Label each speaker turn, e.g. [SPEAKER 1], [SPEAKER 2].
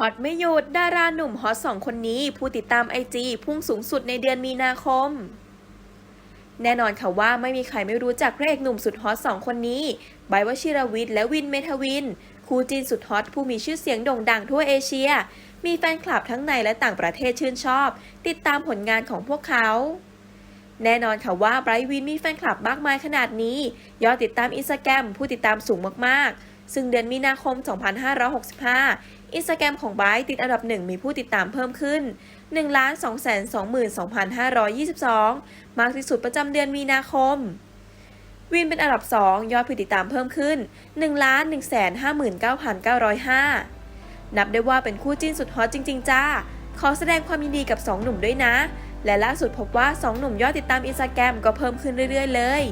[SPEAKER 1] ฮอตไม่หยุดดาราหนุ่มฮอตสองคนนี้ผู้ติดตามไอจีพุ่งสูงสุดในเดือนมีนาคม แน่นอนค่ะว่าไม่มีใครไม่รู้จักพระเอกหนุ่มสุดฮอตสองคนนี้ไบวชิรวิทย์และวินเมทวิน คู่จีนสุดฮอตผู้มีชื่อเสียงโด่งดังทั่วเอเชีย มีแฟนคลับทั้งในและต่างประเทศชื่นชอบ ติดตามผลงานของพวกเขาแน่นอนค่ะว่าไบรท์วินมีแฟนคลับมากมายขนาดนี้ ยอดติดตามอินสตาแกรมผู้ติดตามสูงมากๆ ซึ่งเดือนมีนาคม 2565 อินสตาแกรมของไบติดอันดับหนึ่งมีผู้ติดตามเพิ่มขึ้น 1 2 2 2 522 มากที่สุดประจำเดือนมีนาคม วินเป็นอันดับ 2 ยอดผู้ติดตามเพิ่มขึ้น 1 1 5 9 905 นับได้ว่าเป็นคู่จิ้นสุดฮอตจริง ๆ จ้า ขอแสดงความยินดีกับ 2 หนุ่มด้วยนะ และล่าสุดพบว่า 2 หนุ่มยอดติดตามอินสตาแกรมก็เพิ่มขึ้นเรื่อย ๆ เลย